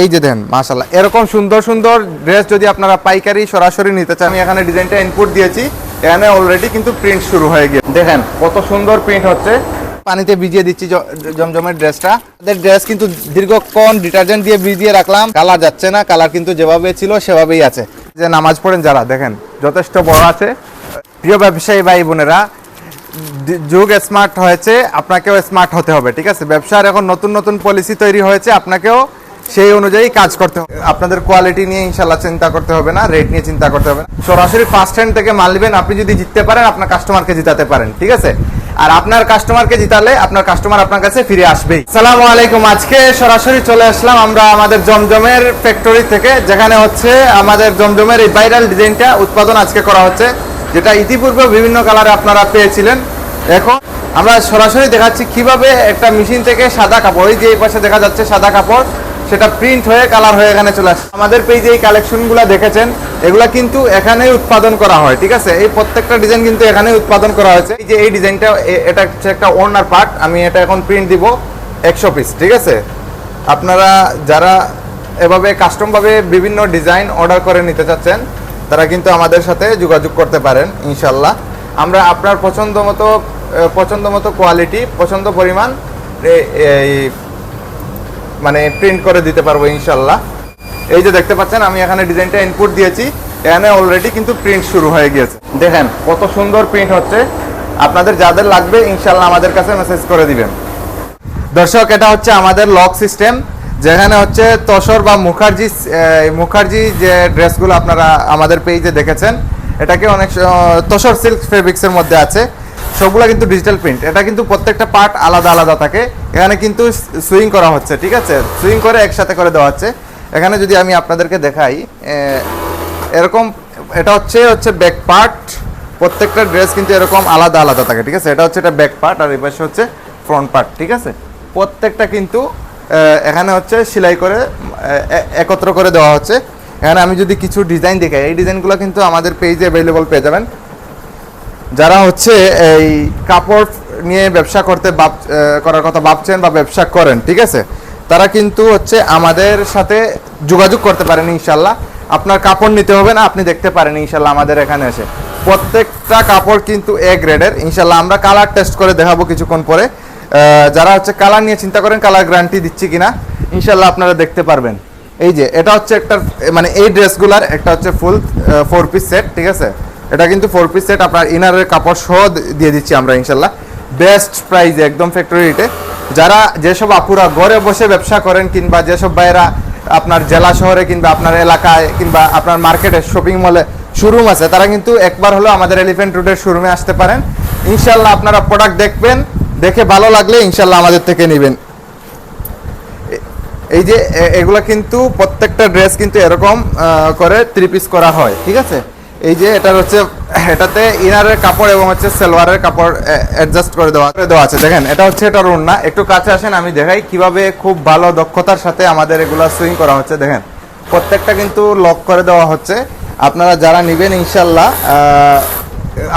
এই যে দেন মাশাল্লাহ এরকম সুন্দর সুন্দর ড্রেস যদি আপনারা পাইকারি সরাসরি নিতে চান, আমি এখানে ডিজাইনটা ইনপুট দিয়েছি। এখানে অলরেডি কিন্তু প্রিন্ট শুরু হয়ে গিয়ে দেখেন কত সুন্দর প্রিন্ট হচ্ছে। পানিতে ভিজিয়ে দিচ্ছি জমজমের ড্রেসটা আমাদের ড্রেস কিন্তু দীর্ঘক্ষণ ডিটারজেন্ট দিয়ে ভিজিয়ে রাখলাম। কালার যাচ্ছে না কালার কিন্তু যেভাবে ছিল, সেভাবেই আছে। যে নামাজ পড়েন যারা, দেখেন, যথেষ্ট বড় আছে। প্রিয় ব্যবসায়ী ভাই বোনেরা যুগ স্মার্ট হয়েছে, আপনাকেও স্মার্ট হতে হবে, ঠিক আছে? ব্যবসার এখন নতুন নতুন পলিসি তৈরি হয়েছে, আপনাকেও সেই অনুযায়ী কাজ করতে হবে। আপনাদের কোয়ালিটি নিয়ে ইনশাল্লাহ চিন্তা করতে হবে না রেট নিয়ে চিন্তা করতে হবে না। সরাসরি ফার্স্ট হ্যান্ড থেকে মাল নেবেন, আপনি যদি জিততে পারেন, আপনার কাস্টমারকে জিতাতে পারেন, ঠিক আছে? আর আপনার কাস্টমারকে জিতালে আপনার কাস্টমার আপনার কাছে ফিরে আসবেই। সালামু আলাইকুম, আজকে সরাসরি চলে আসলাম আমরা আমাদের জমজমের ফ্যাক্টরি থেকে, যেখানে হচ্ছে আমাদের জমজমের এই ভাইরাল ডিজাইনটা উৎপাদন আজকে করা হচ্ছে, যেটা ইতিপূর্বে বিভিন্ন কালারে আপনারা পেয়েছিলেন। এখন আমরা সরাসরি দেখাচ্ছি কীভাবে একটা মেশিন থেকে সাদা কাপড়, ওই যে এই পাশে দেখা যাচ্ছে সাদা কাপড় সেটা প্রিন্ট হয়ে কালার হয়ে এখানে চলে আসে। আমাদের পেজে এই কালেকশনগুলো দেখেছেন, এগুলা কিন্তু এখানেই উৎপাদন করা হয়, ঠিক আছে? এই প্রত্যেকটা ডিজাইন কিন্তু এখানেই উৎপাদন করা হয়েছে। এই যে এই ডিজাইনটা এটা হচ্ছে একটা ওনার পার্ট আমি এটা এখন প্রিন্ট দিব একশো পিস ঠিক আছে? আপনারা যারা এভাবে কাস্টমভাবে বিভিন্ন ডিজাইন অর্ডার করে নিতে চাচ্ছেন, তারা কিন্তু আমাদের সাথে যোগাযোগ করতে পারেন ইনশাল্লাহ আমরা আপনার পছন্দ মতো পছন্দ মতো কোয়ালিটি পছন্দ পরিমাণ এই মানে প্রিন্ট করে দিতে পারব ইনশাল্লাহ। এই যে দেখতে পাচ্ছেন, আমি এখানে ডিজাইনটা ইনপুট দিয়েছি। এখানে অলরেডি কিন্তু প্রিন্ট শুরু হয়ে গিয়েছে। দেখেন কত সুন্দর প্রিন্ট হচ্ছে। আপনাদের যাদের লাগবে, ইনশাল্লাহ আমাদের কাছে মেসেজ করে দিবেন। দর্শক, এটা হচ্ছে আমাদের লক সিস্টেম যেখানে হচ্ছে তসর বা মুখার্জি মুখার্জি যে ড্রেসগুলো আপনারা আমাদের পেজে দেখেছেন, এটাকে অনেক তসর সিল্ক ফেব্রিক্সের মধ্যে আছে। সবগুলো কিন্তু ডিজিটাল প্রিন্ট এটা কিন্তু প্রত্যেকটা পার্ট আলাদা আলাদা থাকে। এখানে কিন্তু সুইং করা হচ্ছে, ঠিক আছে? সুইং করে একসাথে করে দেওয়া হচ্ছে। এখানে যদি আমি আপনাদেরকে দেখাই এরকম, এটা হচ্ছে হচ্ছে ব্যাক পার্ট প্রত্যেকটা ড্রেস কিন্তু এরকম আলাদা আলাদা থাকে, ঠিক আছে? এটা হচ্ছে এটা ব্যাক পার্ট আর এই পাশে হচ্ছে ফ্রন্ট পার্ট ঠিক আছে? প্রত্যেকটা কিন্তু এখানে হচ্ছে সেলাই করে একত্র করে দেওয়া হচ্ছে। এখানে আমি যদি কিছু ডিজাইন দেখাই, এই ডিজাইনগুলো কিন্তু আমাদের পেজে অ্যাভেলেবল পেয়ে যাবেন। যারা হচ্ছে এই কাপড় নিয়ে ব্যবসা করতে ভাব করার কথা ভাবছেন বা ব্যবসা করেন, ঠিক আছে? তারা কিন্তু হচ্ছে আমাদের সাথে যোগাযোগ করতে পারেন ইনশাল্লাহ। আপনার কাপড় নিতে হবে না, আপনি দেখতে পারেন ইনশাল্লাহ আমাদের এখানে এসে। প্রত্যেকটা কাপড় কিন্তু এ গ্রেডের ইনশাল্লাহ আমরা কালার টেস্ট করে দেখাবো কিছুক্ষণ পরে। যারা হচ্ছে কালার নিয়ে চিন্তা করেন কালার গ্যারান্টি দিচ্ছি কিনা, ইনশাল্লাহ আপনারা দেখতে পারবেন। এই যে, এটা হচ্ছে একটা মানে এই ড্রেসগুলার একটা হচ্ছে ফুল ফোর পিস সেট ঠিক আছে? এটা কিন্তু ফোর পিস সেট আপনার ইনারের কাপড় সহ দিয়ে দিচ্ছি আমরা, ইনশাল্লাহ। বেস্ট প্রাইজে একদম ফ্যাক্টরি রেটে যারা যেসব আপুরা ঘরে বসে ব্যবসা করেন কিংবা যেসব ভাইয়েরা আপনার জেলা শহরে কিংবা আপনার এলাকায় কিংবা আপনার মার্কেটে শপিং মলে শোরুম আছে, তারা কিন্তু একবার হলেও আমাদের এলিফেন্ট রোডের শোরুমে আসতে পারেন। ইনশাল্লাহ আপনারা প্রোডাক্ট দেখবেন, দেখে ভালো লাগলে ইনশাল্লাহ আমাদের থেকে নেবেন। এই যে এগুলা কিন্তু প্রত্যেকটা ড্রেস কিন্তু এরকম করে থ্রি পিস করা হয়, ঠিক আছে? এই যে এটা হচ্ছে, এটাতে ইনারের কাপড় এবং হচ্ছে সেলোয়ারের কাপড় অ্যাডজাস্ট করে দেওয়া করে দেওয়া আছে। দেখেন, এটা হচ্ছে এটা ওড়না। একটু কাছে আসেন, আমি দেখাই কীভাবে খুব ভালো দক্ষতার সাথে আমাদের এগুলা সুইং করা হচ্ছে। দেখেন, প্রত্যেকটা কিন্তু লক করে দেওয়া হচ্ছে। আপনারা যারা নেবেন, ইনশাল্লাহ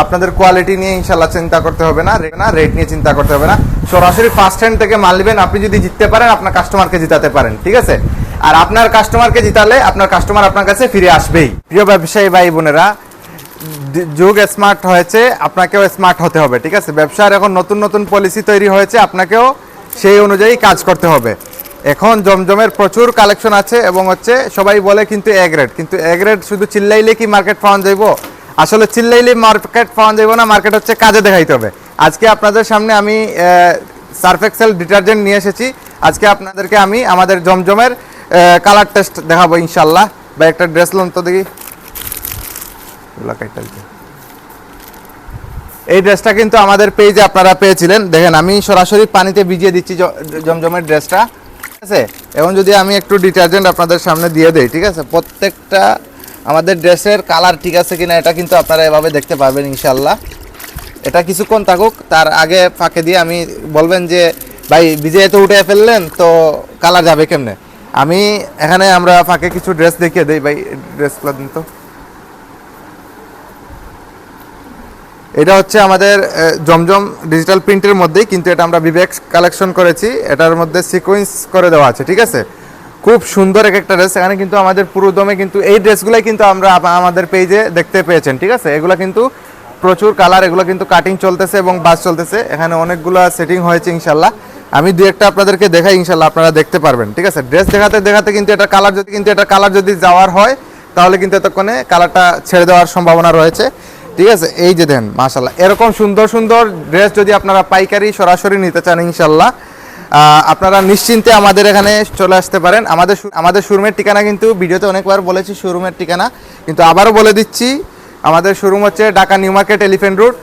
আপনাদের কোয়ালিটি নিয়ে ইনশাল্লাহ চিন্তা করতে হবে না না রেট নিয়ে চিন্তা করতে হবে না। সরাসরি ফার্স্ট হ্যান্ড থেকে মাল নেবেন, আপনি যদি জিততে পারেন, আপনার কাস্টমারকে জিতাতে পারেন, ঠিক আছে? আর আপনার কাস্টমারকে জিতালে আপনার কাস্টমার আপনার কাছে ফিরে আসবেই। প্রিয় ব্যবসায়ী ভাই বোনেরা যুগ স্মার্ট হয়েছে, আপনাকেও স্মার্ট হতে হবে, ঠিক আছে? ব্যবসার এখন নতুন নতুন পলিসি তৈরি হয়েছে, আপনাকেও সেই অনুযায়ী কাজ করতে হবে। এখন জমজমের প্রচুর কালেকশন আছে এবং হচ্ছে সবাই বলে কিন্তু এ গ্রেড কিন্তু এ গ্রেড শুধু চিল্লাইলে কি মার্কেট পাওয়া যাইব? আসলে চিল্লাইলে মার্কেট পাওয়া যাইব না মার্কেট হচ্ছে কাজে দেখাইতে হবে। আজকে আপনাদের সামনে আমি সার্ফ এক্সেল ডিটারজেন্ট নিয়ে এসেছি। আজকে আপনাদেরকে আমি, আমাদের জমজমের কালার টেস্ট দেখাবো ইনশাল্লাহ বা একটা ড্রেস লোন তো দেখি। এই ড্রেসটা কিন্তু আমাদের পেজে আপনারা পেয়েছিলেন। দেখেন, আমি সরাসরি পানিতে ভিজিয়ে দিচ্ছি জমজমের ড্রেসটা ঠিক আছে? এবং যদি আমি একটু ডিটারজেন্ট আপনাদের সামনে দিয়ে দিই, ঠিক আছে? প্রত্যেকটা আমাদের ড্রেসের কালার ঠিক আছে কিনা, এটা কিন্তু আপনারা এভাবে দেখতে পারবেন ইনশাল্লাহ এটা কিছুক্ষণ থাকুক, তার আগে ফাঁকে দিয়ে আমি বলবেন যে, ভাই ভিজে তো উঠে ফেললেন, তো কালার যাবে কেমনে? আমি এখানে আমরা ফাঁকে কিছু ড্রেস দেখিয়ে দেই, ভাই ড্রেসগুলো দিন তো। এটা হচ্ছে আমাদের জমজম ডিজিটাল প্রিন্টের মধ্যেই, কিন্তু এটা আমরা বিবেক কালেকশন করেছি। এটার মধ্যে সিকোয়েন্স করে দেওয়া আছে, ঠিক আছে? খুব সুন্দর এক একটা ড্রেস এখানে কিন্তু আমাদের পুরো দমে কিন্তু এই ড্রেসগুলাই কিন্তু আমরা আমাদের পেজে দেখতে পেয়েছেন, ঠিক আছে? এগুলো কিন্তু প্রচুর কালার এগুলো কিন্তু কাটিং চলতেছে এবং বাস চলতেছে। এখানে অনেকগুলো সেটিং হয়েছে, ইনশাল্লাহ। আমি দু একটা আপনাদেরকে দেখাই, ইনশাল্লাহ আপনারা দেখতে পারবেন, ঠিক আছে? ড্রেস দেখাতে দেখাতে কিন্তু এটা কালার যদি, কিন্তু এটা কালার যদি যাওয়ার হয়, তাহলে কিন্তু এতক্ষণে কালারটা ছেড়ে দেওয়ার সম্ভাবনা রয়েছে, ঠিক আছে? এই যে দেন মাশাল্লাহ এরকম সুন্দর সুন্দর ড্রেস যদি আপনারা পাইকারি সরাসরি নিতে চান, ইনশাল্লাহ আপনারা নিশ্চিন্তে আমাদের এখানে চলে আসতে পারেন। আমাদের আমাদের শোরুমের ঠিকানা কিন্তু, ভিডিওতে অনেকবার বলেছি শোরুমের ঠিকানা, কিন্তু আবারও বলে দিচ্ছি, আমাদের শোরুম হচ্ছে Dhaka new market elephant road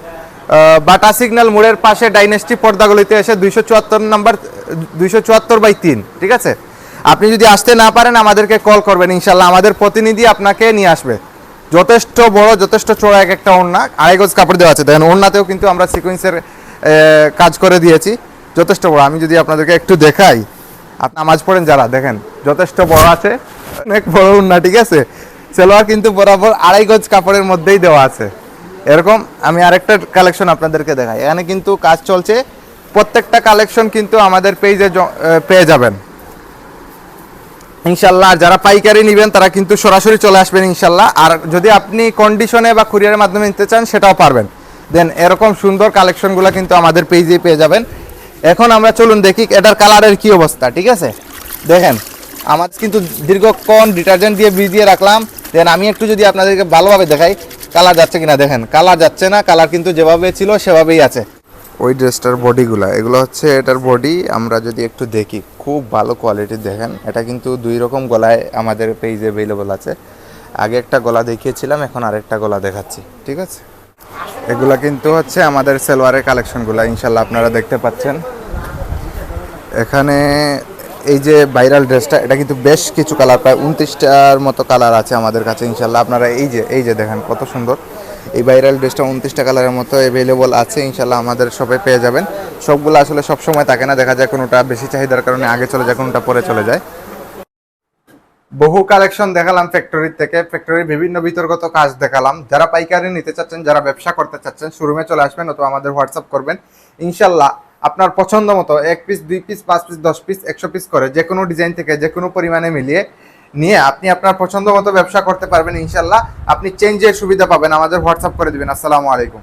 Bata signal মোড়ের পাশে ডাইনেস্টি পর্দাগুলিতে এসে দুইশো চুয়াত্তর নাম্বার, দুইশো চুয়াত্তর বাই তিন, ঠিক আছে? আপনি যদি আসতে না পারেন, আমাদেরকে কল করবেন ইনশাল্লাহ আমাদের প্রতিনিধি আপনাকে নিয়ে আসবে। যথেষ্ট বড়, যথেষ্ট চড়া এক একটা ওড়না, আড়াই গজ কাপড় দেওয়া আছে। দেখেন, ওড়নাতেও কিন্তু আমরা সিকোয়েন্সের কাজ করে দিয়েছি। যথেষ্ট বড়। আমি যদি আপনাদেরকে একটু দেখাই, আপনি নামাজ পড়েন যারা, দেখেন, যথেষ্ট বড় আছে। অনেক বড় ওড়না, ঠিক আছে? সেলোয়ার কিন্তু বরাবর আড়াই গজ কাপড়ের মধ্যেই দেওয়া আছে। এরকম আমি আরেকটা কালেকশন আপনাদেরকে দেখাই। এখানে কিন্তু কাজ চলছে। প্রত্যেকটা কালেকশন কিন্তু আমাদের পেজে পেয়ে যাবেন। ইনশাল্লাহ যারা পাইকারি নেবেন, তারা কিন্তু সরাসরি চলে আসবেন ইনশাল্লাহ। আর যদি আপনি কন্ডিশনে বা কুরিয়ারের মাধ্যমে নিতে চান, সেটাও পারবেন। দেন এরকম সুন্দর কালেকশনগুলো কিন্তু আমাদের পেজে পেয়ে যাবেন। এখন আমরা চলুন দেখি এটার কালারের কি অবস্থা, ঠিক আছে? দেখেন, আমার কিন্তু দীর্ঘক্ষণ ডিটারজেন্ট দিয়ে ভিজিয়ে রাখলাম। দেন আমি একটু যদি আপনাদেরকে ভালোভাবে দেখাই। কালার যাচ্ছে কিনা দেখেন, কালার যাচ্ছে না, কালার কিন্তু যেভাবে ছিল সেভাবেই আছে। ওই ড্রেসটার বডিগুলো, এগুলো হচ্ছে এটার বডি, আমরা যদি একটু দেখি, খুব ভালো কোয়ালিটির দেখেন, এটা কিন্তু দুই রকম গলায় আমাদের পেজে অ্যাভেলেবল আছে। আগে একটা গলা দেখিয়েছিলাম, এখন আরেকটা গলা দেখাচ্ছি, ঠিক আছে? এগুলা কিন্তু হচ্ছে আমাদের সেলোয়ারের কালেকশনগুলো ইনশাল্লাহ আপনারা দেখতে পাচ্ছেন। এখানে এই যে ভাইরাল ড্রেসটা এটা কিন্তু বেশ কিছু কালার প্রায় উনত্রিশটার মতো কালার আছে আমাদের কাছে ইনশাল্লাহ আপনারা এই যে এই যে দেখেন কত সুন্দর। এই ভাইরাল ড্রেসটা উনত্রিশটা কালারের মতো অ্যাভেলেবল আছে ইনশাল্লাহ আমাদের শপে পেয়ে যাবেন। সবগুলো আসলে সব সময় থাকে না, দেখা যায় কোনোটা বেশি চাহিদার কারণে আগে চলে যায়, কোনোটা পরে চলে যায়। বহু কালেকশন দেখালাম ফ্যাক্টরির থেকে। ফ্যাক্টরির বিভিন্ন বিতর্কত কাজ দেখালাম। যারা পাইকারি নিতে চাচ্ছেন, যারা ব্যবসা করতে চাচ্ছেন শোরুমে চলে আসবেন অথবা আমাদের হোয়াটসঅ্যাপ করবেন। ইনশাল্লাহ আপনার পছন্দ মতো, এক পিস দুই পিস পাঁচ পিস দশ পিস একশো পিস করে যে কোনো ডিজাইন থেকে, যে কোনো পরিমাণে মিলিয়ে নিয়ে আপনি আপনার পছন্দ মতো ব্যবসা করতে পারবেন ইনশাল্লাহ। আপনি চেঞ্জের সুবিধা পাবেন। আমাদের হোয়াটসঅ্যাপ করে দেবেন। আসসালামু আলাইকুম।